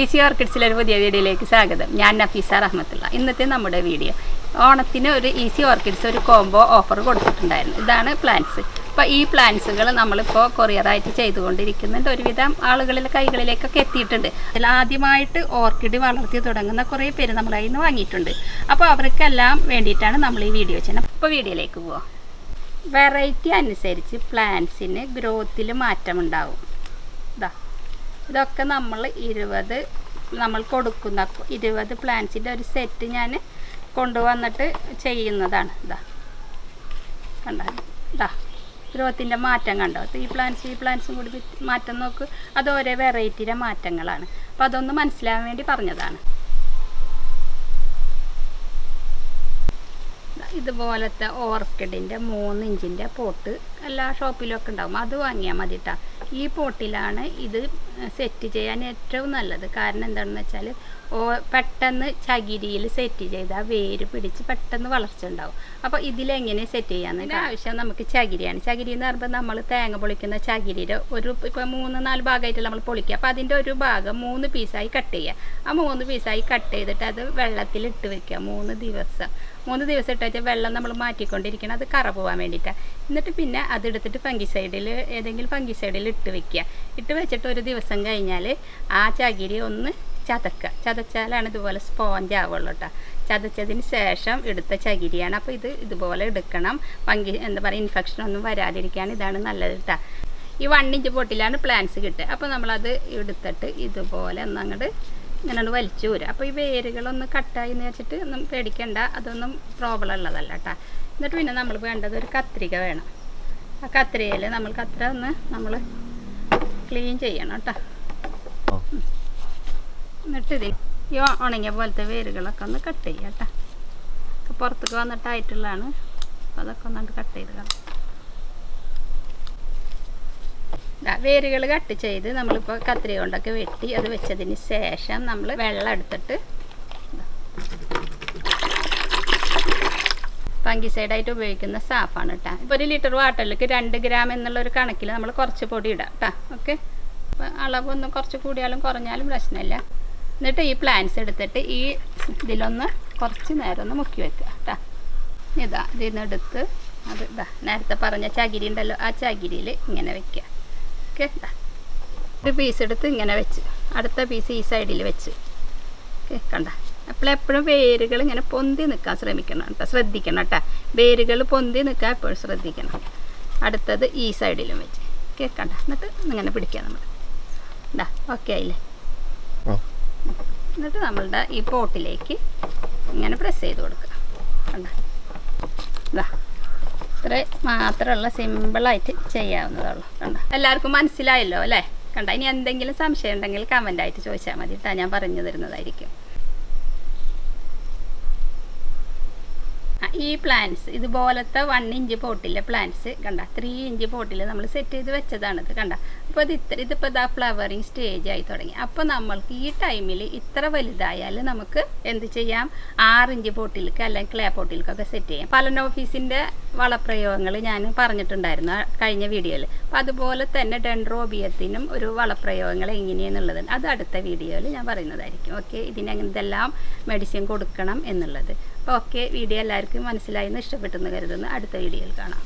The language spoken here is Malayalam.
ഈസി ഓർക്കിഡ്സിലെ ഒരു പുതിയ വീഡിയോയിലേക്ക് സ്വാഗതം. ഞാൻ നഫീസ റഹ്മത്തുള്ള. ഇന്നത്തെ നമ്മുടെ വീഡിയോ. ഓണത്തിന് ഒരു ഈസി ഓർക്കിഡ്സ് ഒരു കോംബോ ഓഫർ കൊടുത്തിട്ടുണ്ടായിരുന്നു. ഇതാണ് പ്ലാന്റ്സ് അപ്പോൾ ഈ പ്ലാന്റ്സുകൾ നമ്മളിപ്പോൾ കൊറിയറായിട്ട് ചെയ്തുകൊണ്ടിരിക്കുന്നുണ്ട്. ഒരുവിധം ആളുകളിലെ കൈകളിലേക്കൊക്കെ എത്തിയിട്ടുണ്ട്. അതിൽ ആദ്യമായിട്ട് ഓർക്കിഡ് വളർത്തി തുടങ്ങുന്ന കുറേ പേര് നമ്മളെ കയ്യിൽ നിന്ന് വാങ്ങിയിട്ടുണ്ട്. അപ്പോൾ അവർക്കെല്ലാം വേണ്ടിയിട്ടാണ് നമ്മൾ ഈ വീഡിയോ ചെയ്യുന്നത്. അപ്പോൾ വീഡിയോയിലേക്ക് പോവാം. വെറൈറ്റി അനുസരിച്ച് പ്ലാന്റ്സിന് ഗ്രോത്തിൽ മാറ്റമുണ്ടാവും. ഇതാ ഇതൊക്കെ നമ്മൾ ഇരുപത് നമ്മൾ കൊടുക്കുന്ന ഇരുപത് പ്ലാന്റ്സിന്റെ ഒരു സെറ്റ് ഞാൻ കൊണ്ടുവന്നിട്ട് ചെയ്യുന്നതാണ്. ഇതാ. കണ്ട? ഇതാ. ഗ്രോത്തിന്റെ മാറ്റം കണ്ടോ? ഈ പ്ലാന്റ്സ് ഈ പ്ലാന്റ്സും കൂടി മാറ്റം നോക്ക്. അത് ഓരോ വെറൈറ്റിയുടെ മാറ്റങ്ങളാണ്. അപ്പോൾ അതൊന്ന് മനസ്സിലാവാൻ വേണ്ടി പറഞ്ഞതാണ്. ഇതുപോലത്തെ ഓർക്കിഡിന്റെ മൂന്ന് ഇഞ്ചിന്റെ പോട്ട് എല്ലാ ഷോപ്പിലൊക്കെ ഉണ്ടാവും. അത് വാങ്ങിയാൽ മതി കേട്ടോ ഈ പോട്ടിലാണ് ഇത് സെറ്റ് ചെയ്യാൻ ഏറ്റവും നല്ലത്. കാരണം എന്താണെന്ന് വെച്ചാൽ ഓ പെട്ടെന്ന് ചകിരിയിൽ സെറ്റ് ചെയ്താൽ വേര് പിടിച്ച് പെട്ടെന്ന് വളർച്ച ഉണ്ടാവും. അപ്പോൾ ഇതിലെങ്ങനെ സെറ്റ് ചെയ്യാമെന്ന് ആവശ്യം നമുക്ക് ചകിരിയാണ്. ചകിരി എന്ന് പറയുമ്പോൾ നമ്മൾ തേങ്ങ പൊളിക്കുന്ന ചകിരിയുടെ ഒരു ഇപ്പോൾ മൂന്ന് നാല് ഭാഗമായിട്ട് നമ്മൾ പൊളിക്കുക. അപ്പോൾ അതിന്റെ ഒരു ഭാഗം മൂന്ന് പീസായി കട്ട് ചെയ്യുക. ആ മൂന്ന് പീസായി കട്ട് ചെയ്തിട്ട് അത് വെള്ളത്തിൽ ഇട്ട് വെക്കുക മൂന്ന് ദിവസം. മൂന്ന് ദിവസം ഇട്ട് വെച്ചാൽ വെള്ളം നമ്മൾ മാറ്റിക്കൊണ്ടിരിക്കണം. അത് കറ പോകാൻ വേണ്ടിയിട്ടാണ് എന്നിട്ട് പിന്നെ അതെടുത്തിട്ട് ഫംഗിസൈഡിൽ ഏതെങ്കിലും ഫംഗിസൈഡിൽ ഇട്ട് വെക്കുക. ഇട്ട് വെച്ചിട്ട് ഒരു ദിവസം കഴിഞ്ഞാൽ ആ ചകിരി ഒന്ന് ചതക്കുക. ചതച്ചാലാണ് ഇതുപോലെ സ്പോഞ്ച് ആവുള്ളൂ കേട്ടോ ചതച്ചതിന് ശേഷം എടുത്ത ചകിരിയാണ്. അപ്പോൾ ഇത് ഇതുപോലെ എടുക്കണം. പങ്കി എന്താ പറയുക ഇൻഫെക്ഷൻ ഒന്നും വരാതിരിക്കാൻ ഇതാണ് നല്ലത് കേട്ടോ ഈ വൺ ഇഞ്ച് പൊട്ടിലാണ് പ്ലാന്റ്സ് കിട്ടുക. അപ്പോൾ നമ്മളത് എടുത്തിട്ട് ഇതുപോലെ ഒന്ന് അങ്ങോട്ട് ഇങ്ങനെ വലിച്ചു വരും അപ്പോൾ ഈ വേരുകളൊന്ന് കട്ടായി എന്ന് വെച്ചിട്ട് ഒന്നും പേടിക്കണ്ട. അതൊന്നും പ്രോബ്ലം ഉള്ളതല്ല കേട്ടോ എന്നിട്ട് പിന്നെ നമ്മൾ വേണ്ടത് ഒരു കത്രിക വേണം. ആ കത്രികയിൽ നമ്മൾ കത്ര ഒന്ന് നമ്മൾ ക്ലീൻ ചെയ്യണം കേട്ടോ. എന്നിട്ട് ഇത് ഈ ഉണങ്ങിയ പോലത്തെ വേരുകളൊക്കെ ഒന്ന് കട്ട് ചെയ്യാം കേട്ടോ. പുറത്തേക്ക് വന്നിട്ടായിട്ടുള്ളതാണ്. അപ്പോൾ അതൊക്കെ ഒന്നുകൊണ്ട് കട്ട് ചെയ്ത് വേരുകൾ കട്ട് ചെയ്ത് നമ്മളിപ്പോൾ കത്രിക കൊണ്ടൊക്കെ വെട്ടി അത് വെച്ചതിന് ശേഷം നമ്മൾ വെള്ളം എടുത്തിട്ട് ഫംഗിസൈഡായിട്ട് ഉപയോഗിക്കുന്ന സാഫാണ് കേട്ടോ ഇപ്പോൾ ഒരു ലിറ്റർ വാട്ടറിലേക്ക് രണ്ട് ഗ്രാം എന്നുള്ള ഒരു കണക്കിൽ നമ്മൾ കുറച്ച് പൊടി ഇടാം കേട്ടോ ഓക്കെ? അപ്പോൾ അളവൊന്നും കുറച്ച് കൂടിയാലും കുറഞ്ഞാലും പ്രശ്നമില്ല. എന്നിട്ട് ഈ പ്ലാന്റ്സ് എടുത്തിട്ട് ഈ ഇതിലൊന്ന് കുറച്ച് നേരം ഒന്ന് മുക്കി വെക്കുക കേട്ടോ ഇതാ ഇതിൽ നിന്ന് എടുത്ത് അത് ഇതാ നേരത്തെ പറഞ്ഞ ചകിരി ഉണ്ടല്ലോ ആ ചകിരിയിൽ ഇങ്ങനെ വെക്കുക. ഓക്കെ? ഒരു പീസ് എടുത്ത് ഇങ്ങനെ വെച്ച്. അടുത്ത പീസ് ഈ സൈഡിൽ വെച്ച്. ഓക്കെ? കണ്ട? അപ്പോൾ എപ്പോഴും വേരുകൾ ഇങ്ങനെ പൊന്തി നിൽക്കാൻ ശ്രമിക്കണം കേട്ടോ. ശ്രദ്ധിക്കണം കേട്ടോ. വേരുകൾ പൊന്തി നിൽക്കാൻ എപ്പോഴും ശ്രദ്ധിക്കണം. അടുത്തത് ഈ സൈഡിലും വെച്ച്. കേൾക്കണ്ട. എന്നിട്ട് ഇങ്ങനെ പിടിക്കുക നമ്മൾ. ഇതാ ഓക്കെ ആയില്ലേ? എന്നിട്ട് നമ്മളുടെ ഈ പോട്ടിലേക്ക് ഇങ്ങനെ പ്രസ് ചെയ്ത് കൊടുക്കുക. കണ്ട? ഇതാ. ഇത്ര മാത്രമുള്ള സിമ്പിളായിട്ട് ചെയ്യാവുന്നതുള്ളൂ കണ്ടോ? എല്ലാവർക്കും മനസ്സിലായല്ലോ അല്ലേ? കണ്ട? ഇനി എന്തെങ്കിലും സംശയം ഉണ്ടെങ്കിൽ കമന്റായിട്ട് ചോദിച്ചാൽ മതി കേട്ടോ. ഞാൻ പറഞ്ഞു തരുന്നതായിരിക്കും. ഈ പ്ലാന്റ്സ് ഇതുപോലത്തെ വൺ ഇഞ്ച് പോട്ടിലെ പ്ലാന്റ്സ് കണ്ട ത്രീ ഇഞ്ച് പോട്ടിൽ നമ്മൾ സെറ്റ് ചെയ്ത് വെച്ചതാണിത് കണ്ട. അപ്പോൾ ഇത് ഇത്ര ഇതിപ്പോൾ ഇതാ ഫ്ലവറിങ് സ്റ്റേജ് ആയി തുടങ്ങി. അപ്പോൾ നമ്മൾക്ക് ഈ ടൈമിൽ ഇത്ര വലുതായാൽ നമുക്ക് എന്ത് ചെയ്യാം? ആറ് ഇഞ്ച് പോട്ടിലേക്ക് അല്ലെങ്കിൽ ക്ലേ പോട്ടിലേക്കൊക്കെ സെറ്റ് ചെയ്യാം. പലന ഓഫീസിന്റെ വളപ്രയോഗങ്ങൾ ഞാൻ പറഞ്ഞിട്ടുണ്ടായിരുന്നു കഴിഞ്ഞ വീഡിയോയിൽ അപ്പോൾ അതുപോലെ തന്നെ ഡെൻഡ്രോബിയത്തിനും ഒരു വളപ്രയോഗങ്ങൾ എങ്ങനെയെന്നുള്ളത്. അത് അടുത്ത വീഡിയോയിൽ ഞാൻ പറയുന്നതായിരിക്കും. ഓക്കെ ഇതിന് ഇതെല്ലാം മെഡിസിൻ കൊടുക്കണം എന്നുള്ളത്. ഓക്കെ വീഡിയോ എല്ലാവർക്കും മനസ്സിലായി എന്ന് ഇഷ്ടപ്പെട്ടെന്ന് കരുതുന്നു. അടുത്ത വീഡിയോയിൽ കാണാം.